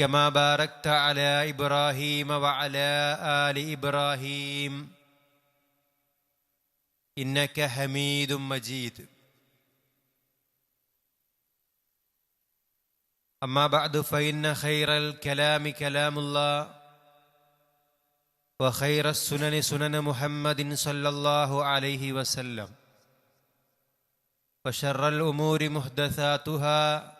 كما باركت على إبراهيم وعلى آل إبراهيم. إنك حميد مجيد. أما بعد فإن خير الكلام كلام الله وخير السنن سنن محمد صلى الله عليه وسلم وشر الأمور محدثاتها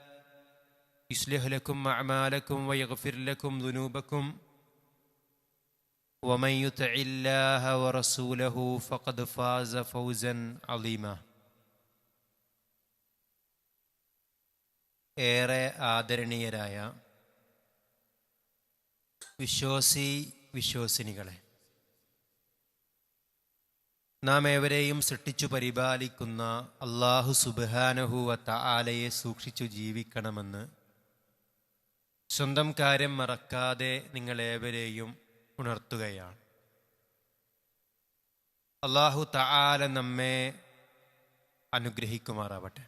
يصلح لكم أعمالكم ويغفر لكم ذنوبكم ومن يطع الله ورسوله فقد فاز فوزا عظيما ഏറെ ആദരണീയരായ വിശ്വാസി വിശ്വാസിനികളെ നാം ഏവരെയും സൃഷ്ടിച്ചു പരിപാലിക്കുന്ന അള്ളാഹു സുബാനഹുവ ആലയെ സൂക്ഷിച്ചു ജീവിക്കണമെന്ന് സ്വന്തം കാര്യം മറക്കാതെ നിങ്ങളേവരെയും ഉണർത്തുകയാണ്. അള്ളാഹു തആല നമ്മെ അനുഗ്രഹിക്കുമാറാവട്ടെ.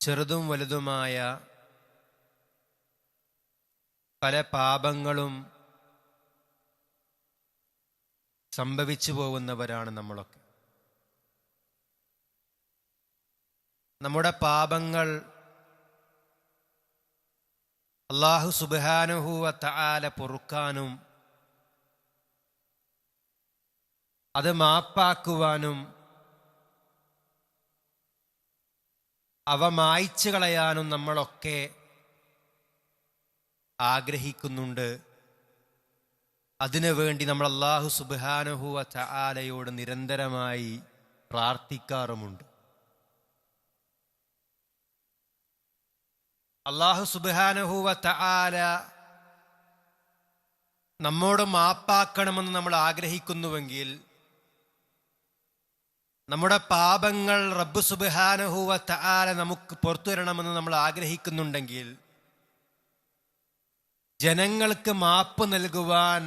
ചെറുതും വലുതുമായ പല പാപങ്ങളും സംഭവിച്ചു പോകുന്നവരാണ് നമ്മളൊക്കെ. നമ്മുടെ പാപങ്ങൾ അള്ളാഹു സുബാനുഹുവ തആല പൊറുക്കാനും അത് മാപ്പാക്കുവാനും അവ മായ്ച്ചു കളയാനും നമ്മളൊക്കെ ആഗ്രഹിക്കുന്നുണ്ട്. അതിനു വേണ്ടി നമ്മൾ അള്ളാഹു സുബാനുഹുവ തആലയോട് നിരന്തരമായി പ്രാർത്ഥിക്കാറുമുണ്ട്. അള്ളാഹു സുബാനഹുവ തആല നമ്മോട് മാപ്പാക്കണമെന്ന് നമ്മൾ ആഗ്രഹിക്കുന്നുവെങ്കിൽ നമ്മുടെ പാപങ്ങൾ റബ്ബ് സുബാനഹുവ തആല നമുക്ക് പുറത്തു വരണമെന്ന് നമ്മൾ ആഗ്രഹിക്കുന്നുണ്ടെങ്കിൽ ജനങ്ങൾക്ക് മാപ്പ് നൽകുവാൻ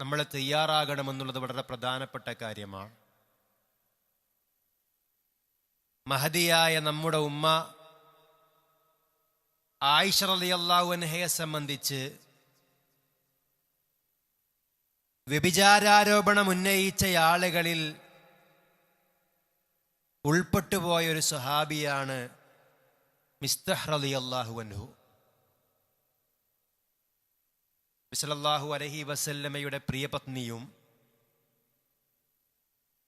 നമ്മൾ തയ്യാറാകണമെന്നുള്ളത് വളരെ പ്രധാനപ്പെട്ട കാര്യമാണ്. മഹതിയായ നമ്മുടെ ഉമ്മ ആയിഷ റളിയല്ലാഹു അൻഹയെ സംബന്ധിച്ച് വ്യഭിചാരാരോപണം ഉന്നയിച്ച ആളുകളിൽ ഉൾപ്പെട്ടുപോയ ഒരു സഹാബിയാണ് മിസ്തഹ് റളിയല്ലാഹു അൻഹു. മിസലല്ലാഹു അലഹി വസല്ലമയുടെ പ്രിയപത്നിയും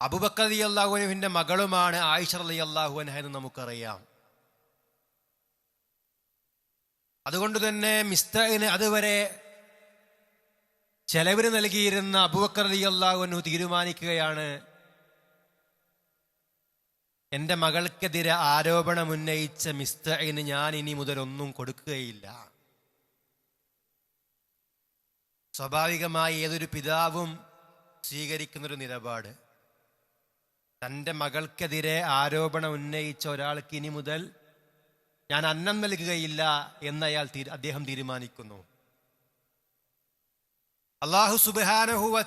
അബുബക്കർ അലി മകളുമാണ് ആയിഷ അള്ളാഹു അൻഹ എന്ന് നമുക്കറിയാം. അതുകൊണ്ട് തന്നെ മിസ്തഹിന് അതുവരെ ചെലവിന് നൽകിയിരുന്ന അബുബക്കർ അലി അള്ളാഹുനു തീരുമാനിക്കുകയാണ് എന്റെ മകൾക്കെതിരെ ആരോപണം ഉന്നയിച്ച മിസ്തഹിന് ഞാൻ ഇനി മുതൽ ഒന്നും കൊടുക്കുകയില്ല. സ്വാഭാവികമായി ഏതൊരു പിതാവും സ്വീകരിക്കുന്നൊരു നിലപാട്. തന്റെ മകൾക്കെതിരെ ആരോപണം ഉന്നയിച്ച ഒരാൾക്ക് ഇനി മുതൽ ഞാൻ അന്നം നൽകുകയില്ല എന്നയാൾ അദ്ദേഹം തീരുമാനിക്കുന്നു. അള്ളാഹു സുബാനഹുവ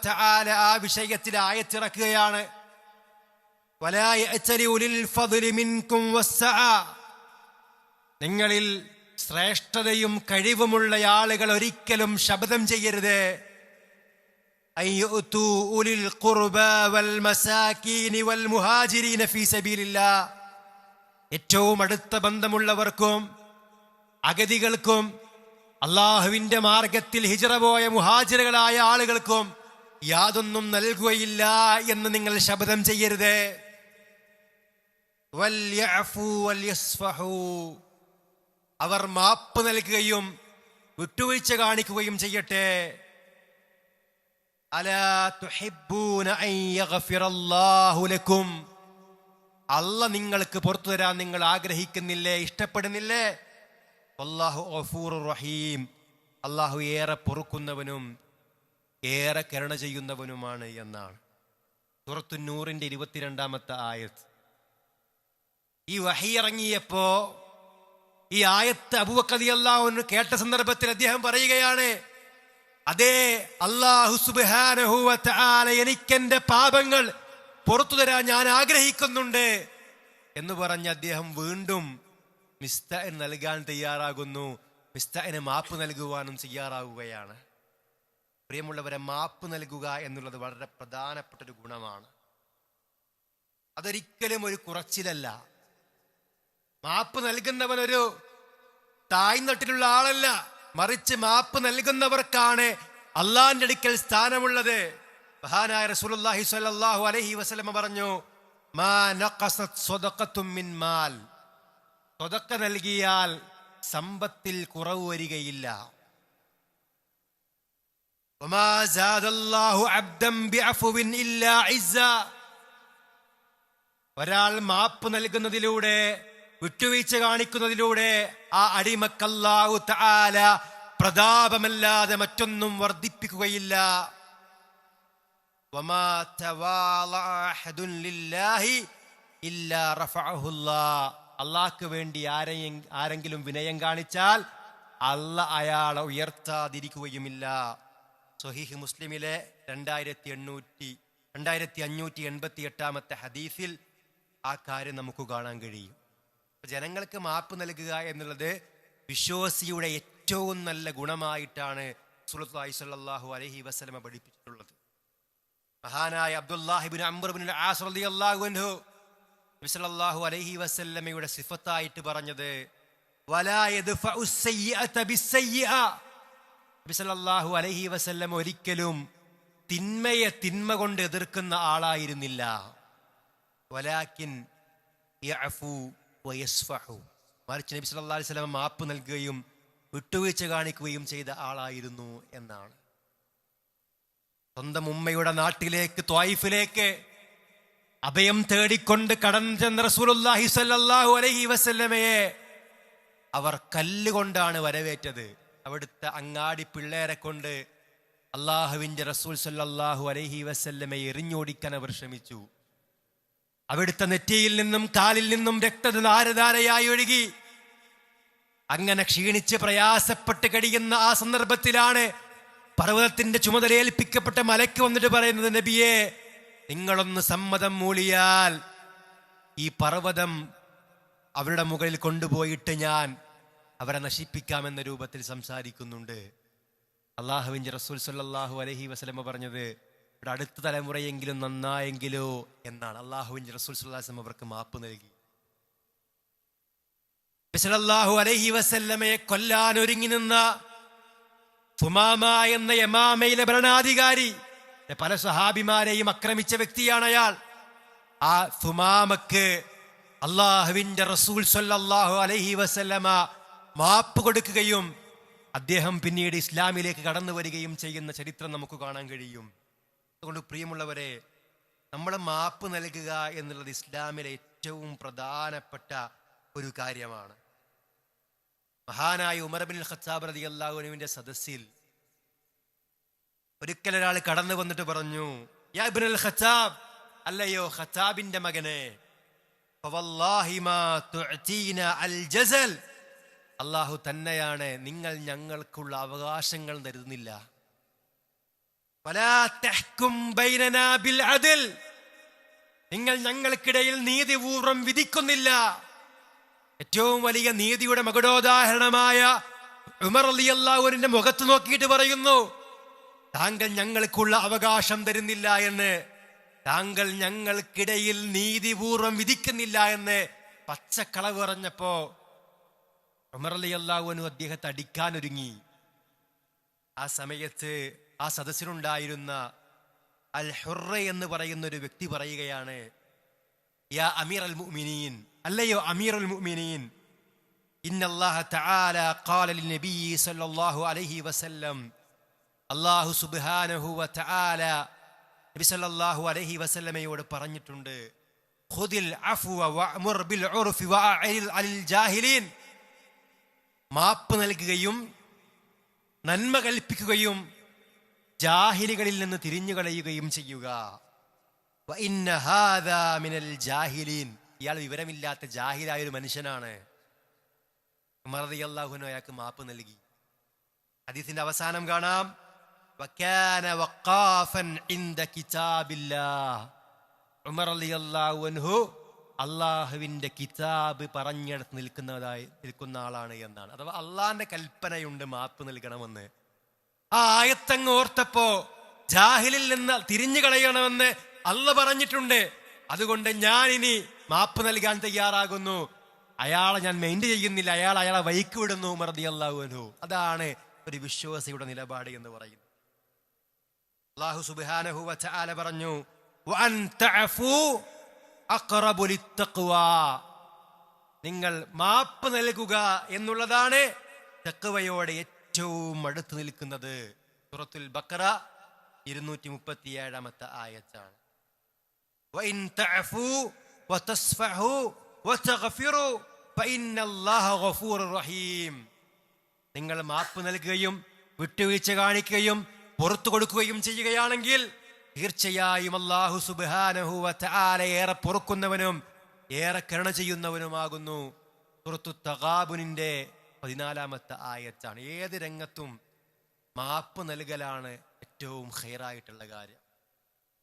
ആ വിഷയത്തിൽ ആയത്തിറക്കുകയാണ്. നിങ്ങളിൽ ശ്രേഷ്ഠതയും കഴിവുമുള്ള ആളുകൾ ഒരിക്കലും ശബ്ദം ചെയ്യരുത്. അയ്യോ ഏറ്റവും അടുത്ത ബന്ധമുള്ളവർക്കും അഗതികൾക്കും അള്ളാഹുവിന്റെ മാർഗത്തിൽ ഹിജറ പോയ മുഹാജിറുകളായ ആളുകൾക്കും യാതൊന്നും നൽകുകയില്ല എന്ന് നിങ്ങൾ ശബ്ദം ചെയ്യരുത്. അവർ മാപ്പ് നൽകുകയും വിട്ടുവീഴ്ച കാണിക്കുകയും ചെയ്യട്ടെ. അലാ തുഹിബ്ബൂന അൻ യഗ്ഫിറല്ലാഹു ലക്കും. അല്ല നിങ്ങൾക്ക് പുറത്തു തരാൻ നിങ്ങൾ ആഗ്രഹിക്കുന്നില്ലേ? ഇഷ്ടപ്പെടുന്നില്ലേ? അള്ളാഹു ഗഫൂർ റഹീം. അള്ളാഹു ഏറെ പൊറുക്കുന്നവനും ഏറെ കരുണ ചെയ്യുന്നവനുമാണ് എന്നാണ്. സുറത്തു നൂറിന്റെ ഇരുപത്തിരണ്ടാമത്തെ ആയത്ത്. ഈ വഹി ഇറങ്ങിയപ്പോ ഈ ആയത്ത് അബുവക്കതി അള്ളാഹു കേട്ട സന്ദർഭത്തിൽ അദ്ദേഹം പറയുകയാണ് അതേ അള്ളാഹു സുബ്ഹാനഹു വ തആല എനിക്കെന്റെ പാപങ്ങൾ പുറത്തു തരാൻ ഞാൻ ആഗ്രഹിക്കുന്നുണ്ട് എന്ന് പറഞ്ഞ് അദ്ദേഹം വീണ്ടും മിസ്തന് നൽകാൻ തയ്യാറാകുന്നു. മിസ്തന് മാപ്പ് നൽകുവാനും തയ്യാറാകുകയാണ് പ്രിയമുള്ളവരെ മാപ്പ് നൽകുക എന്നുള്ളത് വളരെ പ്രധാനപ്പെട്ട ഒരു ഗുണമാണ്. അതൊരിക്കലും ഒരു കുറച്ചിലല്ല. മാപ്പ് നൽകുന്നവൻ ഒരു തായ്നട്ടിലുള്ള ആളല്ല. മറിച്ച് മാപ്പ് നൽകുന്നവർക്കാണ് അള്ളാന്റെ അടുക്കൽ സ്ഥാനമുള്ളത്. മഹാനായ റസൂലുള്ളാഹി സ്വല്ലല്ലാഹു അലൈഹി വസല്ലമ പറഞ്ഞു മാ നഖസത് സ്വദഖത്തും മിൻ മാൽ സ്വതക്ക നൽകിയാൽ സമ്പത്തിൽ കുറവ് വരികയില്ല وما زاد الله عبدا بعفو إلا عزا ഒരാൾ മാപ്പ് നൽകുന്നതിലൂടെ വിട്ടുവീഴ്ച കാണിക്കുന്നതിലൂടെ ആ അടിമക്കല്ലാഹു തആല പ്രതാപമല്ലാതെ മറ്റൊന്നും വർദ്ധിപ്പിക്കുകയില്ല അള്ളാഹ്ക്ക് വേണ്ടി ആരെയും ആരെങ്കിലും വിനയം കാണിച്ചാൽ അല്ല അയാളെ ഉയർത്താതിരിക്കുകയുമില്ല. സ്വഹീഹ് മുസ്ലിമിലെ രണ്ടായിരത്തി എണ്ണൂറ്റി രണ്ടായിരത്തി അഞ്ഞൂറ്റി എൺപത്തി എട്ടാമത്തെ ഹദീസിൽ ആ കാര്യം നമുക്ക് കാണാൻ കഴിയും. ജനങ്ങൾക്ക് മാപ്പ് നൽകുക എന്നുള്ളത് വിശ്വാസിയുടെ ഏറ്റവും നല്ല ഗുണമായിട്ടാണ് സുലത്ത് അലൈഹി വസല്ലമ പഠിപ്പിച്ചിട്ടുള്ളത്. മഹാനായ അബ്ദുല്ലാഹിബിൻ അംബർബിൻ ആസ് റളിയല്ലാഹു അൻഹു നബി സല്ലല്ലാഹു അലൈഹി വസല്ലമയുടെ സിഫത്തായിട്ട് പറഞ്ഞത് വലാ യദ്ഫഉ സയ്യിഅത നബി സല്ലല്ലാഹു അലൈഹി വസല്ലം ഒരിക്കലും തിന്മയെ തിന്മ കൊണ്ട് എതിർക്കുന്ന ആളായിരുന്നില്ല. വലാക്കിൻ മറിച്ച് നബി സല്ലാ അലൈഹി സ്വലം മാപ്പ് നൽകുകയും വിട്ടുവീഴ്ച കാണിക്കുകയും ചെയ്ത ആളായിരുന്നു എന്നാണ്. സ്വന്തം ഉമ്മയുടെ നാട്ടിലേക്ക് ത്വായിഫിലേക്ക് അഭയം തേടിക്കൊണ്ട് കടന്നു ചെന്ന റസൂലുള്ളാഹി സ്വല്ലല്ലാഹു അലൈഹി വസല്ലമയെ അവർ കല്ലുകൊണ്ടാണ് വരവേറ്റത്. അവിടുത്തെ അങ്ങാടി പിള്ളേരെ കൊണ്ട് അള്ളാഹുവിന്റെ റസൂൽ സല്ലാഹു അലൈഹി വസല്ലമയെ എറിഞ്ഞോടിക്കാൻ അവർ ശ്രമിച്ചു. അവിടുത്തെ നെറ്റിയിൽ നിന്നും കാലിൽ നിന്നും രക്തധാരധാരയായി ഒഴുകി. അങ്ങനെ ക്ഷീണിച്ച് പ്രയാസപ്പെട്ട് കഴിയുന്ന ആ സന്ദർഭത്തിലാണ് പർവതത്തിന്റെ ചുമതല ഏൽപ്പിക്കപ്പെട്ട മലക്ക് വന്നിട്ട് പറയുന്നത് നബിയെ നിങ്ങളൊന്ന് സമ്മതം മൂളിയാൽ ഈ പർവതം അവരുടെ മുകളിൽ കൊണ്ടുപോയിട്ട് ഞാൻ അവരെ നശിപ്പിക്കാമെന്ന രൂപത്തിൽ സംസാരിക്കുന്നുണ്ട്. അള്ളാഹുവിന്റെ റസൂൽ സല്ലാഹു അലഹി വസ്ലമ പറഞ്ഞത് ഇവിടെ അടുത്ത തലമുറയെങ്കിലും നന്നായെങ്കിലോ? എന്നാണ് അള്ളാഹുവിന്റെ റസൂൽ സല്ലാസ്ലം അവർക്ക് മാപ്പ് നൽകി. ബിസലല്ലാഹു അലൈഹി വസല്ലമയെ കൊല്ലാൻ ഒരുങ്ങി നിന്ന ഫുമാമ എന്ന യമാമയിലെ ഭരണാധികാരി പല സഹാബിമാരെയും ആക്രമിച്ച വ്യക്തിയാണ് അയാൾ. ആ തുമാമക്ക് അള്ളാഹുവിന്റെ റസൂൽ സൊല്ലാഹു അലഹി വസല്ലമ മാപ്പ് കൊടുക്കുകയും അദ്ദേഹം പിന്നീട് ഇസ്ലാമിലേക്ക് കടന്നു വരികയും ചെയ്യുന്ന ചരിത്രം നമുക്ക് കാണാൻ കഴിയും. അതുകൊണ്ട് പ്രിയമുള്ളവരെ നമ്മളെ മാപ്പ് നൽകുക എന്നുള്ളത് ഇസ്ലാമിലെ ഏറ്റവും പ്രധാനപ്പെട്ട ഒരു കാര്യമാണ്. മഹാനായ ഉമർ ബിൻ ഖത്താബ് റതി അള്ളാഹുനുവിന്റെ സദസ്സിൽ ഒരിക്കൽ ഒരാൾ കടന്നു വന്നിട്ട് പറഞ്ഞു യാ ഇബ്നുൽ ഖത്താബ് അല്ലയോ ഖത്താബിന്റെ മകനെ അള്ളാഹു തന്നെയാണ് നിങ്ങൾ ഞങ്ങൾക്കുള്ള അവകാശങ്ങൾ തരുന്നില്ല. നിങ്ങൾ ഞങ്ങൾക്കിടയിൽ നീതിപൂർവം വിധിക്കുന്നില്ല. ഏറ്റവും വലിയ നീതിയുടെ മകുടോദാഹരണമായ ഉമർ അലി അള്ളാഹുവിന്റെ മുഖത്ത് നോക്കിയിട്ട് പറയുന്നു താങ്കൾ ഞങ്ങൾക്കുള്ള അവകാശം തരുന്നില്ല എന്ന്. താങ്കൾ ഞങ്ങൾക്കിടയിൽ നീതിപൂർവം വിധിക്കുന്നില്ല എന്ന്. പച്ചക്കളവ് പറഞ്ഞപ്പോ ഉമർ അലി അള്ളാഹുവിനു അദ്ദേഹത്തെ അടിക്കാനൊരുങ്ങി. ആ സമയത്ത് ആ സദസ്സിലുണ്ടായിരുന്ന അൽ ഹുറ എന്ന് പറയുന്ന ഒരു വ്യക്തി പറയുകയാണ് യാ അമീർ അൽ മുഅ്മിനീൻ അല്ലയോ അമീറുൽ മുഅ്മിനീൻ? ഇന്നല്ലാഹ തആല ഖാല ലിൽ നബി സല്ലല്ലാഹു അലൈഹി വസല്ലം. അല്ലാഹു സുബ്ഹാനഹു വ തആല നബി സല്ലല്ലാഹു അലൈഹി വസല്ലമയോട് പറഞ്ഞിട്ടുണ്ട്. ഖുദിൽ അഫ്വ വഅമുർ ബിൽ ഉർഫ് വഅഇൽ അലിൽ ജാഹിലീൻ. മാപ്പ് നൽകുകയും നന്മ കൽപ്പിക്കുകയും ജാഹിലികളിൽ നിന്ന് തിരിഞ്ഞു കളയുകയും ചെയ്യുക. വഇന്ന ഹാദാ മിനൽ ജാഹിലീൻ. ഇയാൾ വിവരമില്ലാത്ത ജാഹിലായ ഒരു മനുഷ്യനാണ്. ഉമർ അള്ളാഹുനോ അയാൾക്ക് മാപ്പ് നൽകി. ഹദീസിന്റെ അവസാനം കാണാം. ഉമർ കിതാബ് പറഞ്ഞെടുത്ത് നിൽക്കുന്നതായി നിൽക്കുന്ന ആളാണ് എന്നാണ്. അഥവാ അള്ളാന്റെ കൽപ്പനയുണ്ട് മാപ്പ് നൽകണമെന്ന്. ആ ആയത്തങ്ങ് ഓർത്തപ്പോ ജാഹിലിൽ നിന്ന് തിരിഞ്ഞു കളയണമെന്ന് അല്ല പറഞ്ഞിട്ടുണ്ട്. അതുകൊണ്ട് ഞാൻ ഇനി മാപ്പ് നൽകാൻ തയ്യാറാകുന്നു. അയാളെ ഞാൻ മെയിന്റ് ചെയ്യുന്നില്ല. അയാൾ അയാളെ വൈക്ക് വിടുന്നു മറതി അതാണ് ഒരു വിശ്വാസിയുടെ നിലപാട് എന്ന് പറയുന്നത്. അള്ളാഹു സുബാനഹു വച്ചാല പറഞ്ഞു. നിങ്ങൾ മാപ്പ് നൽകുക എന്നുള്ളതാണ് തെക്കുവയോട് ഏറ്റവും അടുത്ത് നിൽക്കുന്നത്. സുറത്തുൽ ബക്കറ ഇരുന്നൂറ്റി മുപ്പത്തി ഏഴാമത്തെ ആയത്താണ് നിങ്ങൾ മാപ്പ് നൽകുകയും വിട്ടുവീഴ്ച കാണിക്കുകയും പുറത്തു കൊടുക്കുകയും ചെയ്യുകയാണെങ്കിൽ തീർച്ചയായും അള്ളാഹു സുബാനഹു ഏറെ പൊറുക്കുന്നവനും ഏറെ കരുണ ചെയ്യുന്നവനുമാകുന്നു. പുറത്തു തകാബുനിന്റെ പതിനാലാമത്തെ ആയത്താണ്. ഏത് രംഗത്തും മാപ്പ് നൽകലാണ് ഏറ്റവും ഹെയറായിട്ടുള്ള കാര്യം.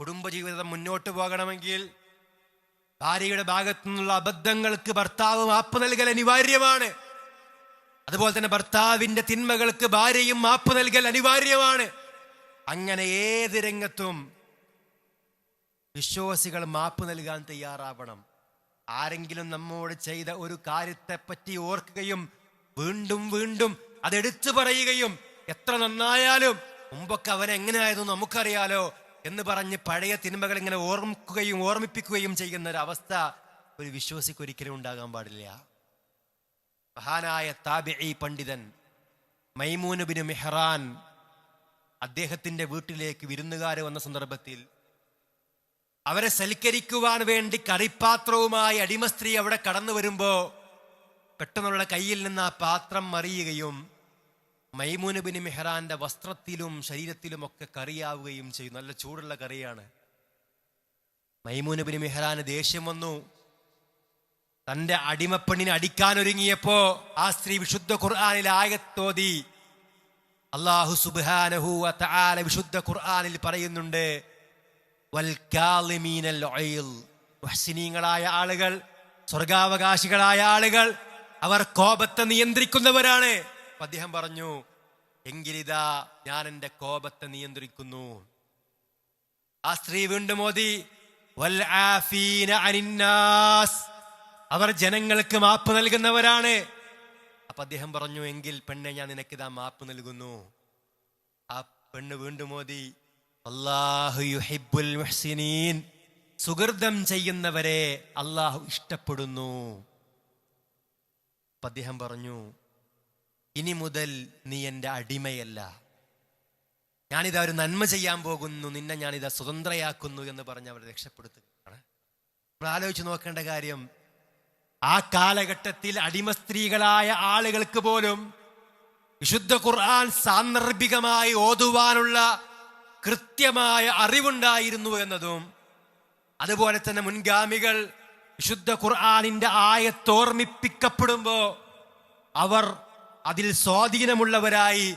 കുടുംബജീവിതം മുന്നോട്ട് പോകണമെങ്കിൽ ഭാര്യയുടെ ഭാഗത്തു നിന്നുള്ള അബദ്ധങ്ങൾക്ക് ഭർത്താവ് മാപ്പ് നൽകൽ അനിവാര്യമാണ്. അതുപോലെ തന്നെ ഭർത്താവിന്റെ തിന്മകൾക്ക് ഭാര്യയും മാപ്പ് നൽകൽ അനിവാര്യമാണ്. അങ്ങനെ ഏത് രംഗത്തും വിശ്വാസികൾ മാപ്പ് നൽകാൻ തയ്യാറാവണം. ആരെങ്കിലും നമ്മോട് ചെയ്ത ഒരു കാര്യത്തെപ്പറ്റി ഓർക്കുകയും വീണ്ടും വീണ്ടും അതെടുത്തു പറയുകയും എത്ര നന്നായാലും മുമ്പൊക്കെ അവൻ എങ്ങനെയായിരുന്നു നമുക്കറിയാലോ? എന്ന് പറഞ്ഞ് പഴയ തിന്മകൾ ഇങ്ങനെ ഓർമ്മിക്കുകയും ഓർമ്മിപ്പിക്കുകയും ചെയ്യുന്ന ഒരു അവസ്ഥ ഒരു വിശ്വാസിക്ക് ഒരിക്കലും ഉണ്ടാകാൻ പാടില്ല. മഹാനായ താബിഈ പണ്ഡിതൻ മൈമൂനുബിന് മെഹ്റാൻ അദ്ദേഹത്തിന്റെ വീട്ടിലേക്ക് വിരുന്നുകാർ വന്ന സന്ദർഭത്തിൽ അവരെ സൽക്കരിക്കുവാൻ വേണ്ടി കറിപ്പാത്രവുമായി അടിമസ്ത്രീ അവിടെ കടന്നു വരുമ്പോൾ പെട്ടെന്നുള്ള കയ്യിൽ നിന്ന് ആ പാത്രം മറിയുകയും മൈമൂനബിന് മെഹ്റാന്റെ വസ്ത്രത്തിലും ശരീരത്തിലും ഒക്കെ കറിയാവുകയും ചെയ്യും നല്ല ചൂടുള്ള കറിയാണ്. മൈമൂനബിന് മെഹ്റാന് ദേഷ്യം വന്നു. തന്റെ അടിമപ്പെണ്ണിനെ അടിക്കാനൊരുങ്ങിയപ്പോ ആ സ്ത്രീ വിശുദ്ധ ഖുർആാനിൽ ആയത്തോതി. അള്ളാഹു സുബാനഹു വിശുദ്ധ ഖുർആാനിൽ പറയുന്നുണ്ട് മുഹ്സിനീങ്ങളായ ആളുകൾ സ്വർഗാവകാശികളായ ആളുകൾ അവർ കോപത്തെ നിയന്ത്രിക്കുന്നവരാണ്. അപ്പൊ അദ്ദേഹം പറഞ്ഞു എങ്കിലിതാ ഞാൻ എന്റെ കോപത്തെ നിയന്ത്രിക്കുന്നു. ആ സ്ത്രീ വീണ്ടും മോദി അവർ ജനങ്ങൾക്ക് മാപ്പ് നൽകുന്നവരാണ്. അപ്പൊ അദ്ദേഹം പറഞ്ഞു എങ്കിൽ പെണ്ണെ ഞാൻ നിനക്കിതാ മാപ്പ് നൽകുന്നു. ആ പെണ്ണ് വീണ്ടും മോദി മുഹ്സിനീൻ. സുഹൃതം ചെയ്യുന്നവരെ അള്ളാഹു ഇഷ്ടപ്പെടുന്നു. അദ്ദേഹം പറഞ്ഞു ഇനി മുതൽ നീ എന്റെ അടിമയല്ല. ഞാനിതാ ഒരു നന്മ ചെയ്യാൻ പോകുന്നു. നിന്നെ ഞാനിതാ സ്വതന്ത്രയാക്കുന്നു എന്ന് പറഞ്ഞ് അവർ രക്ഷപ്പെടുത്തുകയാണ്. നമ്മൾ ആലോചിച്ച് നോക്കേണ്ട കാര്യം ആ കാലഘട്ടത്തിൽ അടിമ സ്ത്രീകളായ ആളുകൾക്ക് പോലും വിശുദ്ധ ഖുർആൻ സാന്ദർഭികമായി ഓതുവാനുള്ള കൃത്യമായ അറിവുണ്ടായിരുന്നു എന്നതും അതുപോലെ തന്നെ മുൻഗാമികൾ വിശുദ്ധ ഖുർആാനിന്റെ ആയത്തോർമ്മിപ്പിക്കപ്പെടുമ്പോൾ അവർ അതിൽ സ്വാധീനമുള്ളവരായി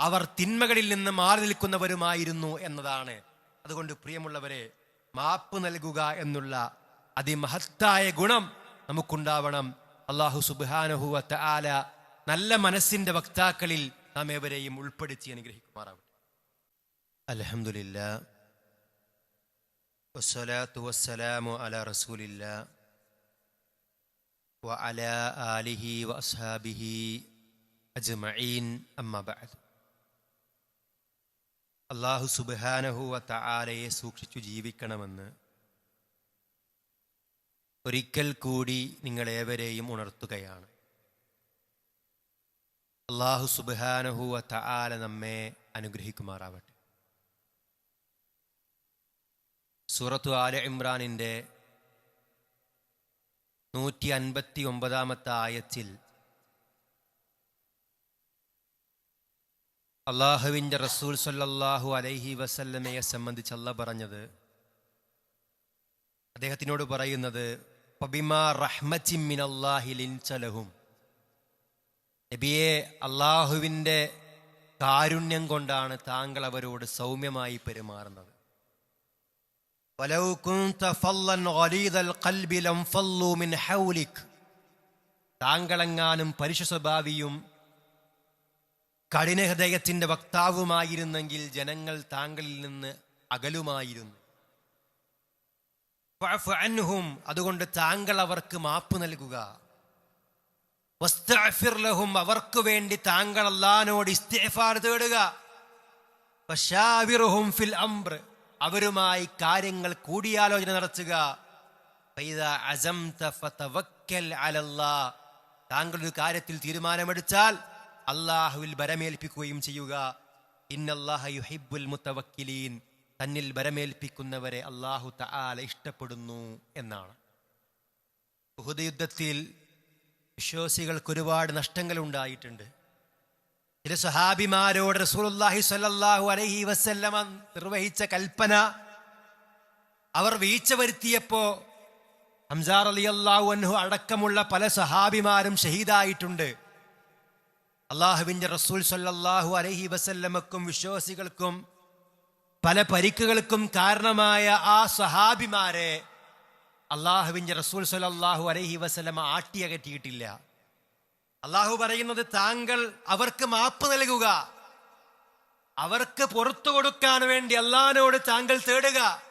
അവർ തിന്മകളിൽ നിന്ന് മാറി നിൽക്കുന്നവരുമായിരുന്നു എന്നതാണ്. അതുകൊണ്ട് പ്രിയമുള്ളവരെ മാപ്പ് നൽകുക എന്നുള്ള അതിമഹത്തായ ഗുണം നമുക്കുണ്ടാവണം. അള്ളാഹു സുബാനഹു ആല നല്ല മനസ്സിന്റെ വക്താക്കളിൽ നാം ഏവരെയും ഉൾപ്പെടുത്തി അനുഗ്രഹിക്കുമാറാവട്ടെ. അലഹമില്ല വസ്സലാത്തു വസ്സലാമു അല റസൂലില്ല വഅല ആലിഹി വഅസ്ഹാബിഹി അജ്മഈൻ അമ്മബാദ് അള്ളാഹു സുബാനഹുവ താരയെ സൂക്ഷിച്ചു ജീവിക്കണമെന്ന് ഒരിക്കൽ കൂടി നിങ്ങളേവരെയും ഉണർത്തുകയാണ്. അള്ളാഹു സുബാനഹുവ താര നമ്മെ അനുഗ്രഹിക്കുമാറാവട്ടെ. സൂറത്തു ആല ഇമ്രാനിന്റെ നൂറ്റി അൻപത്തി ഒമ്പതാമത്തെ ആയത്തിൽ അള്ളാഹുവിന്റെ റസൂൽ സല്ലാഹു അലൈഹി വസല്ലമയെ സംബന്ധിച്ച് അല്ല പറഞ്ഞത് അദ്ദേഹത്തിനോട് പറയുന്നത് നബിയെ അള്ളാഹുവിന്റെ കാരുണ്യം കൊണ്ടാണ് താങ്കൾ അവരോട് സൗമ്യമായി പെരുമാറുന്നത്. താങ്കളെങ്ങാനും പരുഷ സ്വഭാവിയും കഠിനഹൃദയത്തിന്റെ വക്താവുമായിരുന്നെങ്കിൽ ജനങ്ങൾ താങ്കളിൽ നിന്ന് അകലുമായിരുന്നു. ഫഅഫു അൻഹും അതുകൊണ്ട് താങ്കൾ അവർക്ക് മാപ്പ് നൽകുക. വസ്തഅഫിർ ലഹും അവർക്ക് വേണ്ടി താങ്കൾ അല്ലാനോട് ഇസ്തിഗ്ഫാർ തേടുക. ഫിൽ അംർ അവരുമായി കാര്യങ്ങൾ കൂടിയാലോചന നടത്തുക. താങ്കൾ ഒരു കാര്യത്തിൽ തീരുമാനമെടുത്താൽ അള്ളാഹുവിൽ ബരമേൽപ്പിക്കുകയും ചെയ്യുക. ഇന്നല്ലാഹ യുഹിബ്ബുൽ മുത്തവക്കിലീൻ. തന്നിൽ ബരമേൽപ്പിക്കുന്നവരെ അള്ളാഹു തആല ഇഷ്ടപ്പെടുന്നു എന്നാണ്. ബഹുദയുദ്ധത്തിൽ വിശ്വാസികൾക്ക് ഒരുപാട് നഷ്ടങ്ങൾ ഉണ്ടായിട്ടുണ്ട്. ചില സഹാബിമാരോട് റസൂലുല്ലാഹി സ്വല്ലല്ലാഹു അലൈഹി വസല്ലമ നിർവഹിച്ച കൽപ്പന അവർ വീഴ്ച വരുത്തിയപ്പോ ഹംസാർ അലി അള്ളാഹു അൻഹു അടക്കമുള്ള പല സഹാബിമാരും ഷഹീദായിട്ടുണ്ട്. അള്ളാഹുവിന്റെ റസൂൽ സല്ലാഹു അലഹി വസല്ലമക്കും വിശ്വാസികൾക്കും പല പരിക്കുകൾക്കും കാരണമായ ആ സഹാബിമാരെ അള്ളാഹുവിന്റെ റസൂൽ സല്ലാഹു അലഹി വസല്ലമ ആട്ടിയകറ്റിയിട്ടില്ല. അള്ളാഹു പറയുന്നത് താങ്കൾ അവർക്ക് മാപ്പ് നൽകുക. അവർക്ക് പുറത്തു കൊടുക്കാൻ വേണ്ടി അള്ളാഹിനോട് താങ്കൾ തേടുക.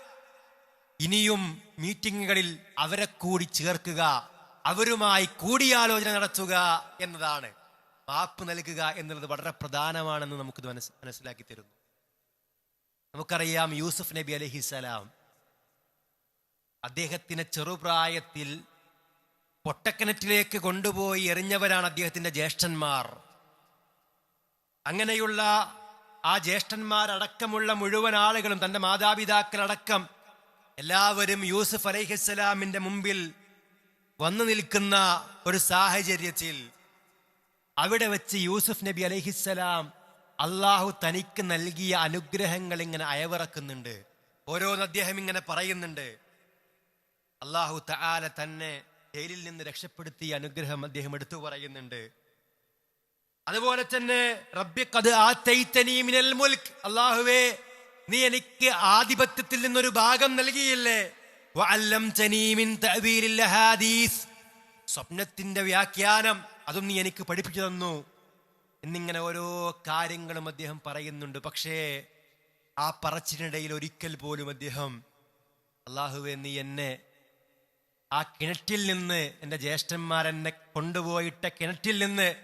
ഇനിയും മീറ്റിങ്ങുകളിൽ അവരെ കൂടി ചേർക്കുക. അവരുമായി കൂടിയാലോചന നടത്തുക എന്നതാണ്. മാപ്പ് നൽകുക എന്നുള്ളത് വളരെ പ്രധാനമാണെന്ന് നമുക്ക് മനസ് മനസ്സിലാക്കി തരുന്നു. നമുക്കറിയാം യൂസുഫ് നബി അലഹിസലാം അദ്ദേഹത്തിന് ചെറുപ്രായത്തിൽ പൊട്ടക്കിണറ്റിലേക്ക് കൊണ്ടുപോയി എറിഞ്ഞവരാണ് അദ്ദേഹത്തിന്റെ ജ്യേഷ്ഠന്മാർ. അങ്ങനെയുള്ള ആ ജ്യേഷ്ഠന്മാരടക്കമുള്ള മുഴുവൻ ആളുകളും തന്റെ മാതാപിതാക്കളടക്കം എല്ലാവരും യൂസുഫ് അലൈഹിസ്സലാമിന്റെ മുമ്പിൽ വന്നു നിൽക്കുന്ന ഒരു സാഹചര്യത്തിൽ അവിടെ വെച്ച് യൂസുഫ് നബി അലഹിസ്സലാം അള്ളാഹു തനിക്ക് നൽകിയ അനുഗ്രഹങ്ങൾ ഇങ്ങനെ അയവിറക്കുന്നുണ്ട്. ഓരോന്ന് അദ്ദേഹം ഇങ്ങനെ പറയുന്നുണ്ട്. അള്ളാഹു തആല തന്നെ ജയിലിൽ നിന്ന് രക്ഷപ്പെടുത്തിയ അനുഗ്രഹം അദ്ദേഹം എടുത്തു പറയുന്നുണ്ട്. അതുപോലെ തന്നെ റബ്ബിക്കത് തൈത്തനീ മിനൽ മുൽക്ക് അള്ളാഹുവേ നീ എനിക്ക് ആധിപത്യത്തിൽ നിന്നൊരു ഭാഗം നൽകിയില്ലേ? സ്വപ്നത്തിന്റെ വ്യാഖ്യാനം അതും നീ എനിക്ക് പഠിപ്പിച്ചു തന്നു. എന്നിങ്ങനെ ഓരോ കാര്യങ്ങളും അദ്ദേഹം പറയുന്നുണ്ട്. പക്ഷേ ആ പറച്ചിനിടയിൽ ഒരിക്കൽ പോലും അദ്ദേഹം അള്ളാഹുവെ നീ എന്നെ ആ കിണറ്റിൽ നിന്ന് എന്റെ ജ്യേഷ്ഠന്മാരെന്നെ കൊണ്ടുപോയിട്ട കിണറ്റിൽ നിന്ന്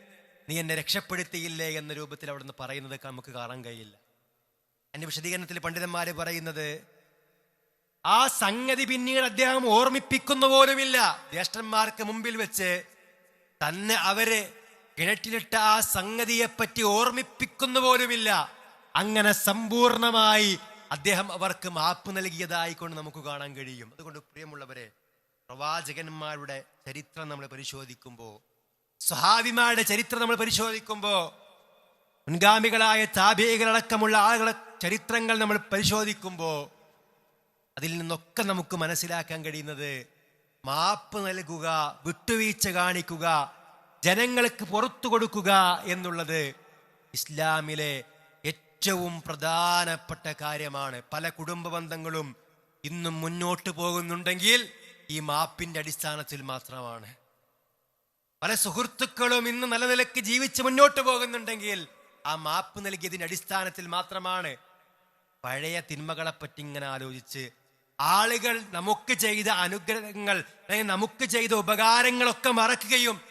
നീ എന്നെ രക്ഷപ്പെടുത്തിയില്ലേ എന്ന രൂപത്തിൽ അവിടുന്ന് പറയുന്നത് നമുക്ക് കാണാൻ കഴിയില്ല. എന്റെ വിശദീകരണത്തിൽ പണ്ഡിതന്മാർ പറയുന്നത് ആ സംഗതി പിന്നീട് അദ്ദേഹം ഓർമ്മിപ്പിക്കുന്ന പോലുമില്ല. ജ്യേഷ്ഠന്മാർക്ക് മുമ്പിൽ വെച്ച് തന്നെ അവരെ കിണറ്റിലിട്ട ആ സംഗതിയെപ്പറ്റി ഓർമ്മിപ്പിക്കുന്നു പോലുമില്ല അങ്ങനെ സമ്പൂർണമായി അദ്ദേഹം അവർക്ക് മാപ്പ് നൽകിയതായിക്കൊണ്ട് നമുക്ക് കാണാൻ കഴിയും. അതുകൊണ്ട് പ്രിയമുള്ളവരെ പ്രവാചകന്മാരുടെ ചരിത്രം നമ്മൾ പരിശോധിക്കുമ്പോൾ സ്വഹാബിമാരുടെ ചരിത്രം നമ്മൾ പരിശോധിക്കുമ്പോൾ മുൻഗാമികളായ താപേകളടക്കമുള്ള ആളുകളെ ചരിത്രങ്ങൾ നമ്മൾ പരിശോധിക്കുമ്പോൾ അതിൽ നിന്നൊക്കെ നമുക്ക് മനസ്സിലാക്കാൻ കഴിയുന്നത് മാപ്പ് നൽകുക വിട്ടുവീഴ്ച കാണിക്കുക ജനങ്ങൾക്ക് പുറത്തു കൊടുക്കുക എന്നുള്ളത് ഇസ്ലാമിലെ ഏറ്റവും പ്രധാനപ്പെട്ട കാര്യമാണ്. പല കുടുംബ ബന്ധങ്ങളും ഇന്നും മുന്നോട്ട് പോകുന്നുണ്ടെങ്കിൽ ഈ മാപ്പിന്റെ അടിസ്ഥാനത്തിൽ മാത്രമാണ്. പല സുഹൃത്തുക്കളും ഇന്ന് നല്ല നിലയ്ക്ക് ജീവിച്ച് മുന്നോട്ട് പോകുന്നുണ്ടെങ്കിൽ ആ മാപ്പ് നൽകിയതിന്റെ അടിസ്ഥാനത്തിൽ മാത്രമാണ് പഴയ തിന്മകളെ പറ്റി ഇങ്ങനെ ആലോചിച്ച് ആളുകൾ നമുക്ക് ചെയ്ത അനുഗ്രഹങ്ങൾ അല്ലെങ്കിൽ നമുക്ക് ചെയ്ത ഉപകാരങ്ങളൊക്കെ മറക്കുകയും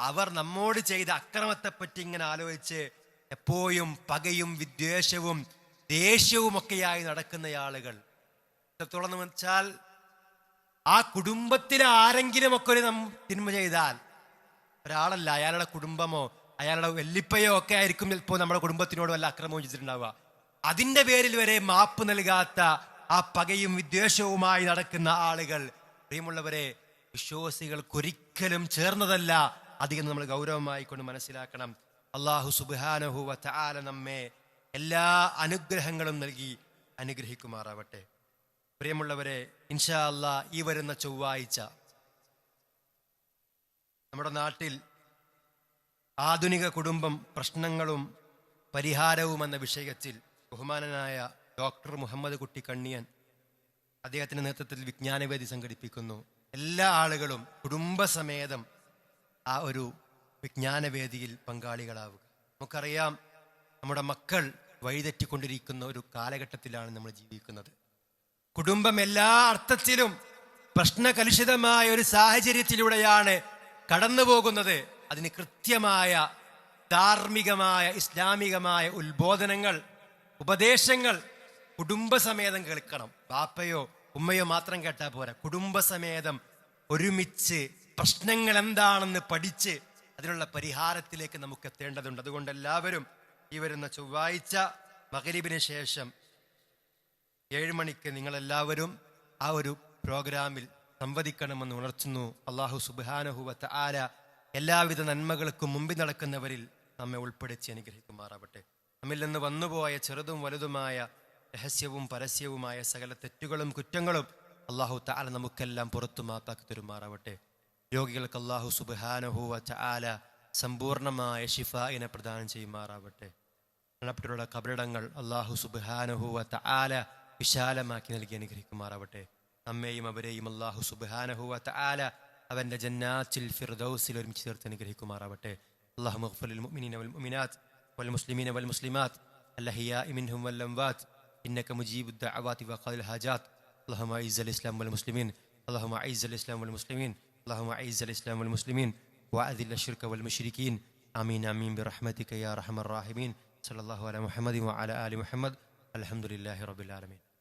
അവർ നമ്മോട് ചെയ്ത അക്രമത്തെപ്പറ്റി ഇങ്ങനെ ആലോചിച്ച് എപ്പോഴും പകയും വിദ്വേഷവും ദേഷ്യവും ഒക്കെയായി നടക്കുന്ന ആളുകൾ. എത്രത്തോളം വെച്ചാൽ ആ കുടുംബത്തിലെ ആരെങ്കിലും ഒക്കെ ഒരു നം- തിന്മ ചെയ്താൽ ഒരാളല്ല അയാളുടെ കുടുംബമോ അയാളുടെ വെല്ലിപ്പയോ ഒക്കെ ആയിരിക്കും ചിലപ്പോൾ നമ്മുടെ കുടുംബത്തിനോട് വല്ല അക്രമവും ചെയ്തിട്ടുണ്ടാവുക. അതിന്റെ പേരിൽ വരെ മാപ്പ് നൽകാത്ത ആ പകയും വിദ്വേഷവുമായി നടക്കുന്ന ആളുകൾ. പ്രിയമുള്ളവരെ വിശ്വാസികൾക്കൊരിക്കലും ചേർന്നതല്ല അധികം നമ്മൾ ഗൗരവമായി കൊണ്ട് മനസ്സിലാക്കണം. അള്ളാഹു സുബാനഹുവ വാല നമ്മെ എല്ലാ അനുഗ്രഹങ്ങളും നൽകി അനുഗ്രഹിക്കുമാറാവട്ടെ. പ്രിയമുള്ളവരെ ഇൻഷാ അല്ലാ ഈ വരുന്ന ചൊവ്വാഴ്ച നമ്മുടെ നാട്ടിൽ ആധുനിക കുടുംബം പ്രശ്നങ്ങളും പരിഹാരവും എന്ന വിഷയത്തിൽ ബഹുമാനനായ ഡോക്ടർ മുഹമ്മദ് കുട്ടി കണ്ണിയൻ അദ്ദേഹത്തിന്റെ നേതൃത്വത്തിൽ വിജ്ഞാനവേദി സംഘടിപ്പിക്കുന്നു. എല്ലാ ആളുകളും കുടുംബസമേതം ആ ഒരു വിജ്ഞാനവേദിയിൽ പങ്കാളികളാവുക. നമുക്കറിയാം നമ്മുടെ മക്കൾ വഴിതെറ്റിക്കൊണ്ടിരിക്കുന്ന ഒരു കാലഘട്ടത്തിലാണ് നമ്മൾ ജീവിക്കുന്നത്. കുടുംബം എല്ലാ അർത്ഥത്തിലും പ്രശ്നകലുഷിതമായ ഒരു സാഹചര്യത്തിലൂടെയാണ് കടന്നു പോകുന്നത് അതിന് കൃത്യമായ ധാർമ്മികമായ ഇസ്ലാമികമായ ഉത്ബോധനങ്ങൾ ഉപദേശങ്ങൾ കുടുംബസമേതം കേൾക്കണം. ബാപ്പയോ ഉമ്മയോ മാത്രം കേട്ടാൽ പോരാ. കുടുംബസമേതം ഒരുമിച്ച് പ്രശ്നങ്ങൾ എന്താണെന്ന് പഠിച്ച് അതിനുള്ള പരിഹാരത്തിലേക്ക് നമുക്ക് എത്തേണ്ടതുണ്ട്. അതുകൊണ്ട് എല്ലാവരും ഈ വരുന്ന ചൊവ്വാഴ്ച മകരീബിന് ശേഷം ഏഴ് മണിക്ക് നിങ്ങളെല്ലാവരും ആ ഒരു പ്രോഗ്രാമിൽ സംവദിക്കണമെന്ന് ഉണർത്തുന്നു. അള്ളാഹു സുബാനഹുവത്ത് ആര എല്ലാവിധ നന്മകൾക്കും മുമ്പിൽ നടക്കുന്നവരിൽ നമ്മെ ഉൾപ്പെടുത്തി അനുഗ്രഹിക്കുമാറാവട്ടെ. നമ്മിൽ നിന്ന് വന്നുപോയ ചെറുതും വലുതുമായ രഹസ്യവും പരസ്യവുമായ സകല തെറ്റുകളും കുറ്റങ്ങളും അള്ളാഹു താല നമുക്കെല്ലാം പുറത്തു മാത്താക്കി തരുമാറാവട്ടെ. രോഗികൾക്ക് അള്ളാഹു സുബാനഹുവ ചാല സമ്പൂർണമായ ഷിഫായിനെ പ്രദാനം ചെയ്യുമാറാവട്ടെ. മരണപ്പെട്ടുള്ള കബറിടങ്ങൾ അള്ളാഹു സുബാനഹുവ താല വിശാലമാക്കി നൽകി അനുഗ്രഹിക്കുമാറാവട്ടെ. അമ്മയും അവരെയും അള്ളാഹു സുബാനഹുവ താല അവന്റെ ജന്നാച്ചിൽ ഫിർദൌസിൽ ഒരുമിച്ച് ചേർത്ത് അനുഗ്രഹിക്കുമാറാവട്ടെ. അള്ളാഹു മുഖ്ഫലിൽ മുഅ്മിനീന വൽ മുഅ്മിനാത്ത് വൽ മുസ്ലിമീന വൽ മുസ്ലിമാത്ത് അൽ അഹിയാഇ മിൻഹും إنك مجيب الدعوات وقاضي الحاجات اللهم أعز الإسلام والمسلمين. اللهم أعز الإسلام والمسلمين. اللهم أعز الإسلام والمسلمين. وأذل الشرك والمشركين. آمين آمين برحمتك يا أرحم الراحمين. صلى الله على محمد وعلى آل محمد. الحمد لله رب العالمين.